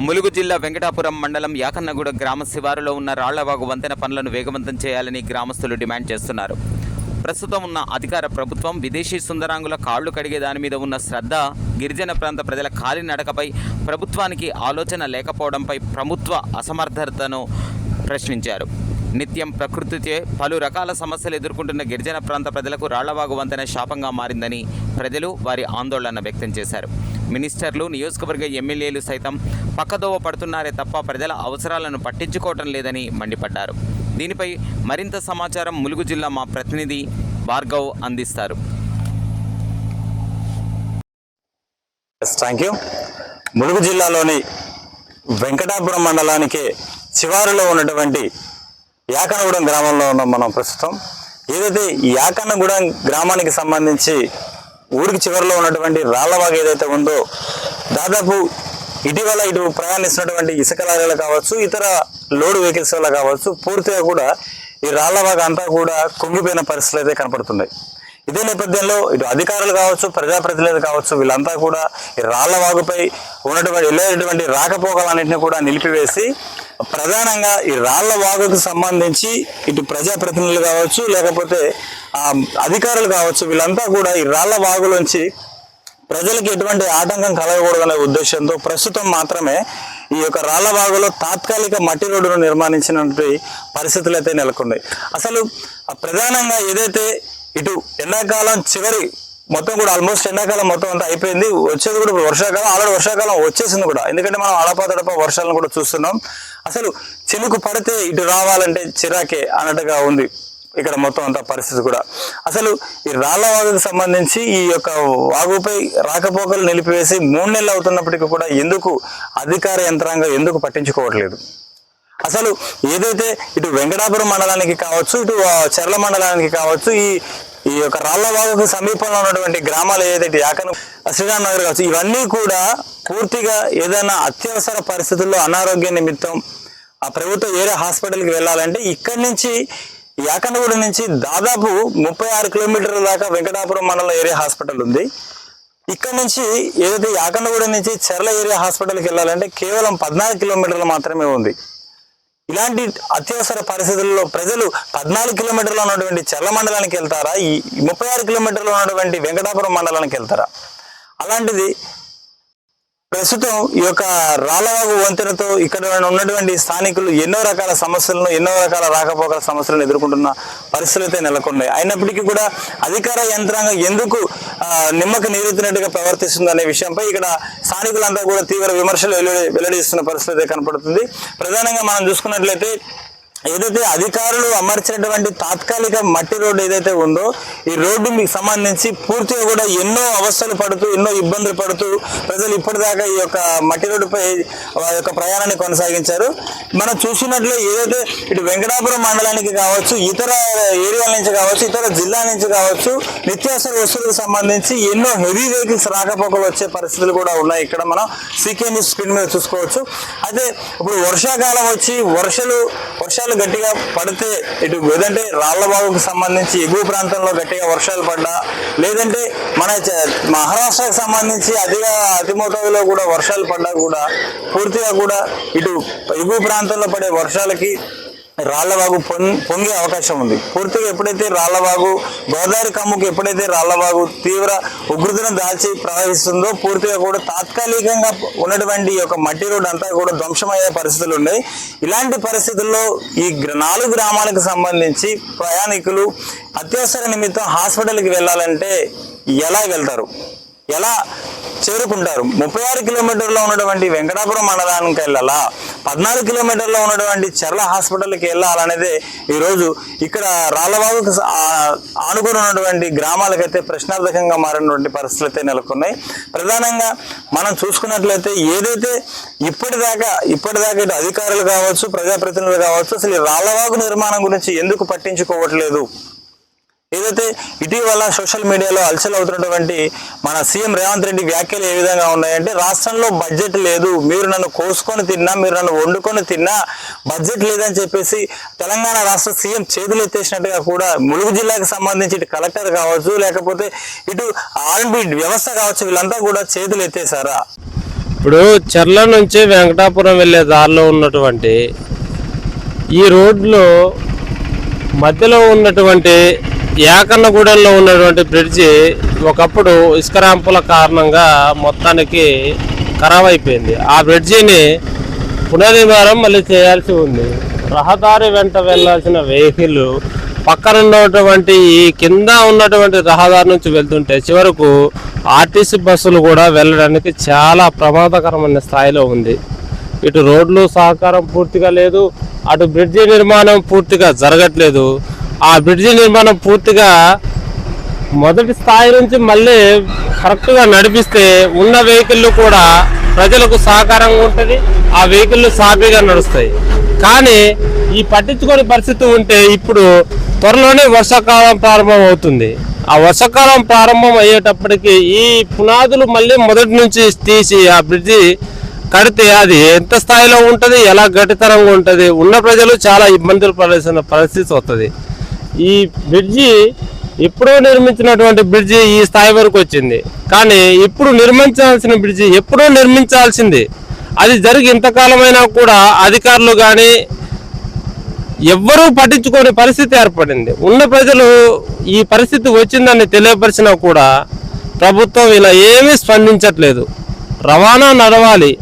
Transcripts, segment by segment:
ములుగు జిల్లా వెంకటాపురం మండలం యాకన్నగూడ గ్రామ శివారులో ఉన్న రాళ్ళవాగు వంతెన పనులను వేగవంతం చేయాలని గ్రామస్తులు డిమాండ్ చేస్తున్నారు. ప్రస్తుతం ఉన్న అధికార ప్రభుత్వం విదేశీ సుందరాంగుల కాళ్ళు కడిగే దాని మీద ఉన్న శ్రద్ధ గిరిజన ప్రాంత ప్రజల కాలినడకపై ప్రభుత్వానికి ఆలోచన లేకపోవడంపై ప్రభుత్వ అసమర్థతను ప్రశ్నించారు. నిత్యం ప్రకృతిచే పలు రకాల సమస్యలు ఎదుర్కొంటున్న గిరిజన ప్రాంత ప్రజలకు రాళ్ళవాగు వంతెన శాపంగా మారిందని ప్రజలు వారి ఆందోళన వ్యక్తం చేశారు. మినిస్టర్లు నియోజకవర్గ ఎమ్మెల్యేలు సైతం పక్కదోవ పడుతున్నారే తప్ప ప్రజల అవసరాలను పట్టించుకోవటం లేదని మండిపడ్డారు. దీనిపై మరింత సమాచారం ములుగు జిల్లా మా ప్రతినిధి భార్గవ్ అందిస్తారు. థ్యాంక్ యూ ములుగు జిల్లాలోని వెంకటాపురం మండలానికి శివారులో ఉన్నటువంటి యాకనగూడెం గ్రామంలో ఉన్నాం మనం ప్రస్తుతం. ఏదైతే యాకన్నగూడెం గ్రామానికి సంబంధించి ఊరికి చివరిలో ఉన్నటువంటి రాళ్ళవాగు ఏదైతే ఉందో దాదాపు ఇటీవల ఇటు ప్రయాణిస్తున్నటువంటి ఇసుక లారీలు కావచ్చు ఇతర లోడ్ వెహికల్స్ వల్ల కావచ్చు పూర్తిగా కూడా ఈ రాళ్ళవాగ అంతా కూడా కుంగిపోయిన పరిస్థితులు అయితే కనపడుతున్నాయి. ఇదే నేపథ్యంలో ఇటు అధికారులు కావచ్చు ప్రజాప్రతినిధులు కావచ్చు వీళ్ళంతా కూడా ఈ రాళ్ళ వాగుపై ఉన్నటువంటి వెళ్ళేటువంటి రాకపోకలన్నింటినీ కూడా నిలిపివేసి ప్రధానంగా ఈ రాళ్ళ వాగుకు సంబంధించి ఇటు ప్రజాప్రతినిధులు కావచ్చు లేకపోతే ఆ, అధికారులు కావచ్చు వీళ్ళంతా కూడా ఈ రాళ్ళ వాగులోంచి ప్రజలకు ఎటువంటి ఆటంకం కలగకూడదనే ఉద్దేశంతో ప్రస్తుతం మాత్రమే ఈ యొక్క రాళ్ళబాగులో తాత్కాలిక మట్టి రోడ్డును నిర్మాణించినటువంటి పరిస్థితులు అయితే నెలకొన్నాయి. అసలు ప్రధానంగా ఏదైతే ఇటు ఎండాకాలం చివరి మొత్తం కూడా ఆల్మోస్ట్ ఎండాకాలం మొత్తం అంతా అయిపోయింది వచ్చేది కూడా ఇప్పుడు వర్షాకాలం ఆల్రెడీ వర్షాకాలం వచ్చేసింది కూడా. ఎందుకంటే మనం అడపాతడప వర్షాలను కూడా చూస్తున్నాం. అసలు చినుకు పడితే ఇటు రావాలంటే చిరాకే అన్నట్టుగా ఉంది ఇక్కడ మొత్తం అంత పరిస్థితి కూడా. అసలు ఈ రాళ్ళ వాగుకు సంబంధించి ఈ యొక్క వాగుపై రాకపోకలు నిలిపివేసి మూడు నెలలు అవుతున్నప్పటికీ కూడా ఎందుకు అధికార యంత్రాంగం ఎందుకు పట్టించుకోవట్లేదు? అసలు ఏదైతే ఇటు వెంకటాపురం మండలానికి కావచ్చు ఇటు చెర్ల మండలానికి కావచ్చు ఈ ఈ యొక్క రాళ్ళవాగుకు సమీపంలో ఉన్నటువంటి గ్రామాలు ఏదైతే ఇటు యాకను శ్రీరామ్ నగర్ కావచ్చు ఇవన్నీ కూడా పూర్తిగా ఏదైనా అత్యవసర పరిస్థితుల్లో అనారోగ్య నిమిత్తం ఆ ప్రభుత్వ ఏరియా హాస్పిటల్కి వెళ్ళాలంటే ఇక్కడి నుంచి యాకనగూడ నుంచి దాదాపు ముప్పై ఆరు కిలోమీటర్ల దాకా వెంకటాపురం మండలం ఏరియా హాస్పిటల్ ఉంది. ఇక్కడ నుంచి ఏదైతే యాకండగూడ నుంచి చెర్ల ఏరియా హాస్పిటల్కి వెళ్ళాలంటే కేవలం పద్నాలుగు కిలోమీటర్లు మాత్రమే ఉంది. ఇలాంటి అత్యవసర పరిస్థితుల్లో ప్రజలు పద్నాలుగు కిలోమీటర్లు ఉన్నటువంటి చెర్ల మండలానికి వెళ్తారా? ఈ ముప్పై ఆరు కిలోమీటర్లు ఉన్నటువంటి వెంకటాపురం మండలానికి వెళ్తారా? అలాంటిది ప్రస్తుతం ఈ యొక్క రాళ్ళవాగు వంతెనతో ఇక్కడ ఉన్నటువంటి స్థానికులు ఎన్నో రకాల సమస్యలను ఎన్నో రకాల రాకపోకల సమస్యలను ఎదుర్కొంటున్న పరిస్థితులు అయితే నెలకొన్నాయి. అయినప్పటికీ కూడా అధికార యంత్రాంగం ఎందుకు నిమ్మక నీరుతున్నట్టుగా ప్రవర్తిస్తుంది అనే విషయంపై ఇక్కడ స్థానికులంతా కూడా తీవ్ర విమర్శలు వెల్లడి వెల్లడిస్తున్న పరిస్థితి అయితే కనపడుతుంది. ప్రధానంగా మనం చూసుకున్నట్లయితే ఏదైతే అధికారులు అమర్చినటువంటి తాత్కాలిక మట్టి రోడ్డు ఏదైతే ఉందో ఈ రోడ్డు మీకు సంబంధించి పూర్తిగా కూడా ఎన్నో అవస్థలు పడుతూ ఎన్నో ఇబ్బందులు పడుతూ ప్రజలు ఇప్పటిదాకా ఈ యొక్క మట్టి రోడ్డుపై వారి యొక్క ప్రయాణాన్ని కొనసాగించారు. మనం చూసినట్లు ఏదైతే ఇటు వెంకటాపురం మండలానికి కావచ్చు ఇతర ఏరియాల నుంచి కావచ్చు ఇతర జిల్లా నుంచి కావచ్చు నిత్యావసర వస్తువులకు సంబంధించి ఎన్నో హెవీ వెహికల్స్ రాకపోకలు వచ్చే పరిస్థితులు కూడా ఉన్నాయి. ఇక్కడ మనం సీకే న్యూస్ స్క్రీన్ మీద చూసుకోవచ్చు. అయితే ఇప్పుడు వర్షాకాలం వచ్చి వర్షాలు వర్షాలు గట్టిగా పడితే ఇటు లేదంటే రాళ్ళబాగుకు సంబంధించి ఎగువ ప్రాంతంలో గట్టిగా వర్షాలు పడ్డా లేదంటే మన చ- మహారాష్ట్రకు సంబంధించి అతిగా అతి మోతాదులో కూడా వర్షాలు పడ్డా కూడా పూర్తిగా కూడా ఇటు ఎగువ ప్రాంతంలో పడే వర్షాలకి రాళ్ళవాగు పొం- పొంగే అవకాశం ఉంది. పూర్తిగా ఎప్పుడైతే రాళ్ళవాగు గోదావరి కమ్ముకు ఎప్పుడైతే రాళ్ళవాగు తీవ్ర ఉగ్రతను దాల్చి ప్రవహిస్తుందో పూర్తిగా కూడా తాత్కాలికంగా ఉన్నటువంటి యొక్క మట్టి రోడ్ అంతా కూడా ధ్వంసమయ్యే పరిస్థితులు ఉన్నాయి. ఇలాంటి పరిస్థితుల్లో ఈ గ్ర- నాలుగు గ్రామాలకు సంబంధించి ప్రయాణికులు అత్యవసర నిమిత్తం హాస్పిటల్కి వెళ్ళాలంటే ఎలా వెళ్తారు? ఎలా చేరుకుంటారు? ముప్పై ఆరు కిలోమీటర్లో ఉన్నటువంటి వెంకటాపురం మండలానికి వెళ్ళాలా? పద్నాలుగు కిలోమీటర్లో ఉన్నటువంటి చర్ల హాస్పిటల్కి వెళ్ళాలనేది ఈరోజు ఇక్కడ రాళ్ళబాబుకు ఆనుకుని ఉన్నటువంటి గ్రామాలకైతే ప్రశ్నార్థకంగా మారినటువంటి పరిస్థితులు అయితే నెలకొన్నాయి. ప్రధానంగా మనం చూసుకున్నట్లయితే ఏదైతే ఇప్పటిదాకా ఇప్పటిదాకా ఇటు అధికారులు కావచ్చు ప్రజాప్రతినిధులు కావచ్చు అసలు ఈ రాళ్ళవాగు నిర్మాణం గురించి ఎందుకు పట్టించుకోవట్లేదు? ఏదైతే ఇటీవల సోషల్ మీడియాలో అలసలు అవుతున్నటువంటి మన సీఎం రేవంత్ రెడ్డి వ్యాఖ్యలు ఏ విధంగా ఉన్నాయంటే రాష్ట్రంలో బడ్జెట్ లేదు మీరు నన్ను కోసుకొని తిన్నా మీరు నన్ను వండుకొని తిన్నా బడ్జెట్ లేదని చెప్పేసి తెలంగాణ రాష్ట్ర సీఎం చేతులు ఎత్తేసినట్టుగా కూడా ములుగు జిల్లాకు సంబంధించి ఇటు కలెక్టర్ కావచ్చు లేకపోతే ఇటు ఆర్ఎండ్బి వ్యవస్థ కావచ్చు వీళ్ళంతా కూడా చేతులు ఎత్తేసారా ఇప్పుడు చెర్ల నుంచి వెంకటాపురం వెళ్ళే దారిలో ఉన్నటువంటి ఈ రోడ్లో మధ్యలో ఉన్నటువంటి యాకన్నగూడెంలో ఉన్నటువంటి బ్రిడ్జి ఒకప్పుడు ఇసుక ర్యాంపుల కారణంగా మొత్తానికి ఖరాబ్ అయిపోయింది ఆ బ్రిడ్జిని పునర్నిర్మాణం మళ్ళీ చేయాల్సి ఉంది. రహదారి వెంట వెళ్ళాల్సిన వెహికల్ పక్కన ఉన్నటువంటి ఈ కింద ఉన్నటువంటి రహదారి నుంచి వెళ్తుంటే చివరకు ఆర్టీసీ బస్సులు కూడా వెళ్ళడానికి చాలా ప్రమాదకరమైన స్థాయిలో ఉంది. ఇటు రోడ్లు సహకారం పూర్తిగా లేదు. అటు బ్రిడ్జి నిర్మాణం పూర్తిగా జరగట్లేదు. ఆ బ్రిడ్జి నిర్మాణం పూర్తిగా మొదటి స్థాయి నుంచి మళ్ళీ కరెక్ట్గా నడిపిస్తే ఉన్న వెహికల్ కూడా ప్రజలకు సహకారంగా ఉంటుంది ఆ వెహికల్ సాఫీగా నడుస్తాయి. కానీ ఈ పట్టించుకోని పరిస్థితి ఉంటే ఇప్పుడు త్వరలోనే వర్షాకాలం ప్రారంభం అవుతుంది. ఆ వర్షాకాలం ప్రారంభం అయ్యేటప్పటికి ఈ పునాదులు మళ్ళీ మొదటి నుంచి తీసి ఆ బ్రిడ్జి కడితే అది ఎంత స్థాయిలో ఉంటుంది ఎలా గట్టితనంగా ఉంటుంది ఉన్న ప్రజలు చాలా ఇబ్బందులు పడాల్సిన పరిస్థితి వస్తుంది. ఈ బ్రిడ్జి ఎప్పుడో నిర్మించినటువంటి బ్రిడ్జి ఈ స్థాయి వరకు వచ్చింది. కానీ ఇప్పుడు నిర్మించాల్సిన బ్రిడ్జి ఎప్పుడో నిర్మించాల్సింది. అది జరిగి ఇంతకాలమైనా కూడా అధికారులు కానీ ఎవ్వరూ పట్టించుకోని పరిస్థితి ఏర్పడింది. ఉన్న ప్రజలు ఈ పరిస్థితి వచ్చిందని తెలియపరిచినా కూడా ప్రభుత్వం ఇలా ఏమీ స్పందించట్లేదు. రవాణా నడవాలి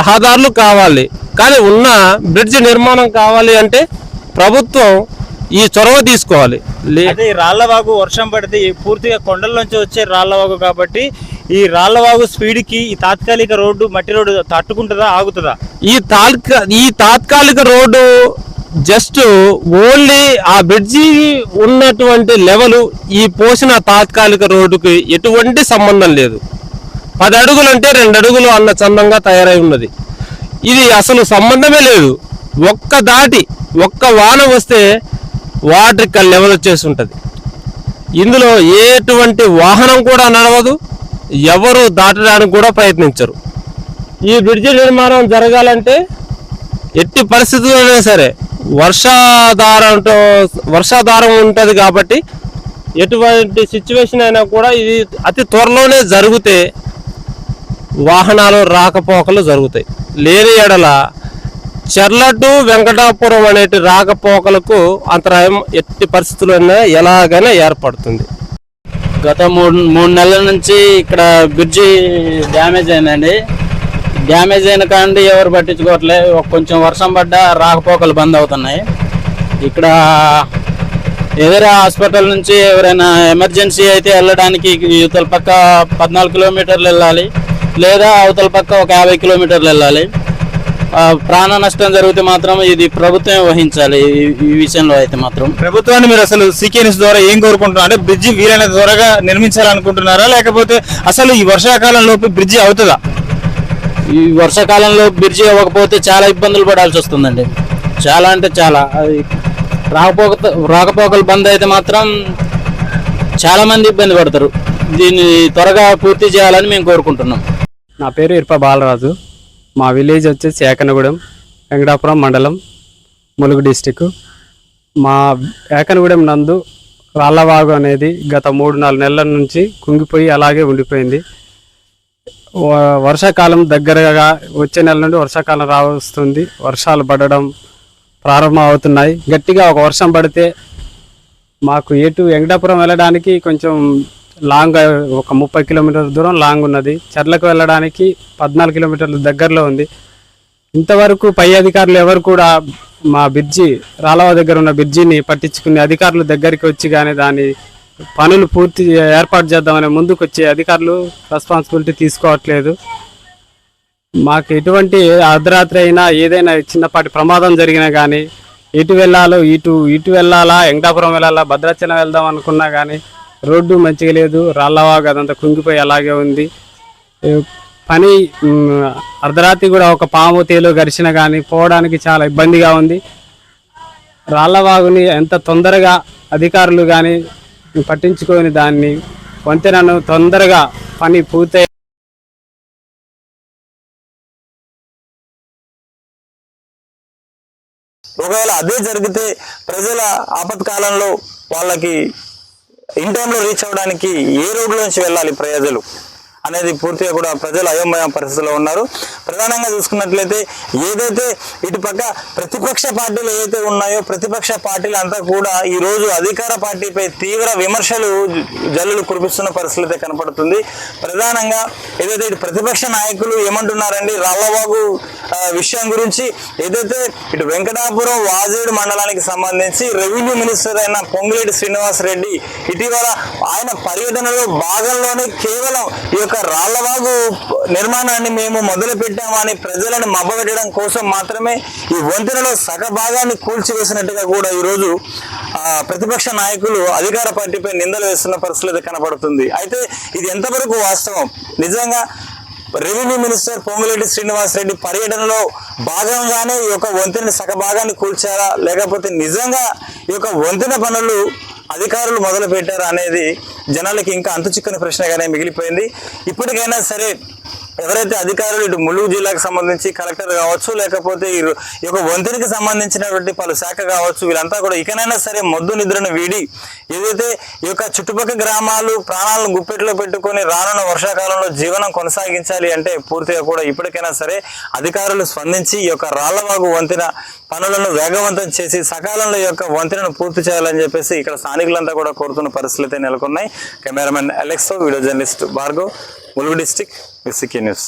రహదారులు కావాలి. కానీ ఉన్న బ్రిడ్జ్ నిర్మాణం కావాలి అంటే ప్రభుత్వం ఈ చొరవ తీసుకోవాలి. అదే రాళ్ళవాగు వర్షం పడితే పూర్తిగా కొండల నుంచి వచ్చే రాళ్ళవాగు కాబట్టి ఈ రాళ్ళవాగు స్పీడ్కి ఈ తాత్కాలిక రోడ్డు మట్టి రోడ్డు తట్టుకుంటుందా ఆగుతుందా? ఈ తాత్కా ఈ తాత్కాలిక రోడ్డు జస్ట్ ఓన్లీ ఆ బ్రిడ్జి ఉన్నటువంటి లెవెల్ ఈ పోసిన తాత్కాలిక రోడ్డుకి ఎటువంటి సంబంధం లేదు. పది అడుగులు అంటే రెండు అడుగులు అన్న చందంగా తయారై ఉన్నది. ఇది అసలు సంబంధమే లేదు. ఒక్క దాటి ఒక్క వాన వస్తే వాటర్ ఇక్కడ లెవెల్ వచ్చేసి ఉంటుంది. ఇందులో ఎటువంటి వాహనం కూడా నడవదు ఎవరు దాటడానికి కూడా ప్రయత్నించరు. ఈ బ్రిడ్జి నిర్మాణం జరగాలంటే ఎట్టి పరిస్థితుల్లోనే సరే వర్షాధారంతో వర్షాధారం ఉంటుంది కాబట్టి ఎటువంటి సిచ్యువేషన్ అయినా కూడా ఇది అతి త్వరలోనే జరిగితే వాహనాలు రాకపోకలు జరుగుతాయి. లేని ఎడల చెర్లటు వెంకటాపురం అనేటి రాకపోకలకు అంతరాయం ఎట్టి పరిస్థితుల్లోనే ఎలాగైనా ఏర్పడుతుంది. గత మూడు మూడు నెలల నుంచి ఇక్కడ బ్రిడ్జి డ్యామేజ్ అయిందండి. డ్యామేజ్ అయిన కాండి ఎవరు పట్టించుకోవట్లే. కొంచెం వర్షం పడ్డా రాకపోకలు బంద్ అవుతున్నాయి. ఇక్కడ ఎదురు హాస్పిటల్ నుంచి ఎవరైనా ఎమర్జెన్సీ అయితే వెళ్ళడానికి యువతల పక్క పద్నాలుగు కిలోమీటర్లు వెళ్ళాలి. లేదా అవతల పక్క ఒక యాభై కిలోమీటర్లు వెళ్ళాలి. ప్రాణ నష్టం జరిగితే మాత్రం ఇది ప్రభుత్వమే వహించాలి. ఈ- విషయంలో అయితే మాత్రం. ప్రభుత్వాన్ని మీరు అసలు సీకేఎన్స్ ద్వారా ఏం కోరుకుంటున్నారు? అంటే బ్రిడ్జి వీలైన త్వరగా నిర్మించాలనుకుంటున్నారా? లేకపోతే అసలు ఈ వర్షాకాలం లోపు బ్రిడ్జి అవుతుందా? ఈ వర్షాకాలంలో బ్రిడ్జి అవ్వకపోతే చాలా ఇబ్బందులు పడాల్సి వస్తుందండి. చాలా అంటే చాలా. అది రాకపోక రాకపోకలు బంద్ అయితే మాత్రం చాలా మంది ఇబ్బంది పడతారు. దీన్ని త్వరగా పూర్తి చేయాలని మేము కోరుకుంటున్నాం. నా పేరు ఇర్ప బాలరాజు. మా విలేజ్ వచ్చేసి ఏకనగూడెం వెంకటాపురం మండలం ములుగు డిస్టిక్ మా ఏకనగూడెం నందు రాళ్ళవాగు అనేది గత మూడు నాలుగు నెలల నుంచి కుంగిపోయి అలాగే ఉండిపోయింది. వ- వర్షాకాలం దగ్గరగా వచ్చే నెల నుండి వర్షాకాలం రావస్తుంది. వర్షాలు పడడం ప్రారంభం అవుతున్నాయి గట్టిగా ఒక వర్షం పడితే మాకు ఎటు వెంకటాపురం వెళ్ళడానికి కొంచెం లాంగ్ ఒక ముప్పై కిలోమీటర్ల దూరం లాంగ్ ఉన్నది. చర్లకు వెళ్ళడానికి పద్నాలుగు కిలోమీటర్ల దగ్గరలో ఉంది. ఇంతవరకు పై అధికారులు ఎవరు కూడా మా బ్రిడ్జి రాలవ దగ్గర ఉన్న బ్రిడ్జిని పట్టించుకునే అధికారుల దగ్గరికి వచ్చి కానీ దాని పనులు పూర్తి ఏర్పాటు చేద్దామని ముందుకు వచ్చే అధికారులు రెస్పాన్సిబిలిటీ తీసుకోవట్లేదు. మాకు ఎటువంటి అర్ధరాత్రి అయినా ఏదైనా చిన్నపాటి ప్రమాదం జరిగినా కానీ ఎటు వెళ్ళాలో ఇటు ఇటు వెళ్ళాలా వెంకటాపురం వెళ్ళాలా భద్రాచలం వెళ్దాం అనుకున్నా కానీ రోడ్డు మంచిగా లేదు రాళ్ళవాగు అదంతా కుంగిపోయి అలాగే ఉంది. పని అర్ధరాత్రి కూడా ఒక పాము తేలు గరిచిన కానీ పోవడానికి చాలా ఇబ్బందిగా ఉంది. రాళ్ళవాగుని ఎంత తొందరగా అధికారులు కానీ పట్టించుకొని దాన్ని వంతెనను తొందరగా పని పూర్తయి ఒకవేళ అదే జరిగితే ప్రజల ఆపత్కాలంలో వాళ్ళకి ఇన్ టైంలో రీచ్ అవ్వడానికి ఏ రోడ్లోంచి వెళ్ళాలి ప్రజలు అనేది పూర్తిగా కూడా ప్రజలు అయోమయ పరిస్థితిలో ఉన్నారు. ప్రధానంగా చూసుకున్నట్లయితే ఏదైతే ఇటు పక్క ప్రతిపక్ష పార్టీలు ఏదైతే ఉన్నాయో ప్రతిపక్ష పార్టీలు అంతా కూడా ఈ రోజు అధికార పార్టీపై తీవ్ర విమర్శలు జల్లులు కురిపిస్తున్న పరిస్థితి అయితే కనపడుతుంది. ప్రధానంగా ఏదైతే ఇటు ప్రతిపక్ష నాయకులు ఏమంటున్నారండి రాళ్ళబాబు విషయం గురించి ఏదైతే ఇటు వెంకటాపురం వాజేడు మండలానికి సంబంధించి రెవెన్యూ మినిస్టర్ అయిన పొంగులేటి శ్రీనివాస్ రెడ్డి ఇటీవల ఆయన పర్యటనలో భాగంలోనే కేవలం ఈ యొక్క రాళ్ళవాగు నిర్మాణాన్ని మేము మొదలు పెట్టామని ప్రజలను మభపెట్టడం కోసం మాత్రమే ఈ వంతెనలో సగ భాగాన్ని కూల్చివేసినట్టుగా కూడా ఈరోజు ప్రతిపక్ష నాయకులు అధికార పార్టీపై నిందలు వేస్తున్న పరిస్థితి కనపడుతుంది. అయితే ఇది ఎంతవరకు వాస్తవం? నిజంగా రెవెన్యూ మినిస్టర్ పొంగులేటి శ్రీనివాస్ రెడ్డి పర్యటనలో భాగంగానే ఈ యొక్క వంతెన సగ భాగాన్ని కూల్చారా? లేకపోతే నిజంగా ఈ యొక్క వంతెన పనులు అధికారులు మొదలు పెట్టారా అనేది జనాలకి ఇంకా అంతు చిక్కని ప్రశ్నగానే మిగిలిపోయింది. ఇప్పటికైనా సరే ఎవరైతే అధికారులు ఇటు ములుగు జిల్లాకు సంబంధించి కలెక్టర్ కావచ్చు లేకపోతే ఈ యొక్క వంతెనకి సంబంధించినటువంటి పలు శాఖ కావచ్చు వీళ్ళంతా కూడా ఇకనైనా సరే మొద్దు నిద్రను వీడి ఏదైతే ఈ యొక్క చుట్టుపక్కల గ్రామాలు ప్రాణాలను గుప్పెట్లో పెట్టుకొని రానున్న వర్షాకాలంలో జీవనం కొనసాగించాలి అంటే పూర్తిగా కూడా ఇప్పటికైనా సరే అధికారులు స్పందించి ఈ యొక్క రాళ్ళవాగు వంతెన పనులను వేగవంతం చేసి సకాలంలో యొక్క వంతెనను పూర్తి చేయాలని చెప్పేసి ఇక్కడ స్థానికులంతా కూడా కోరుతున్న పరిస్థితులు అయితే నెలకొన్నాయి. Cameraman అలెక్సో video journalist Bhargav Mulugu district. మిస్సికి news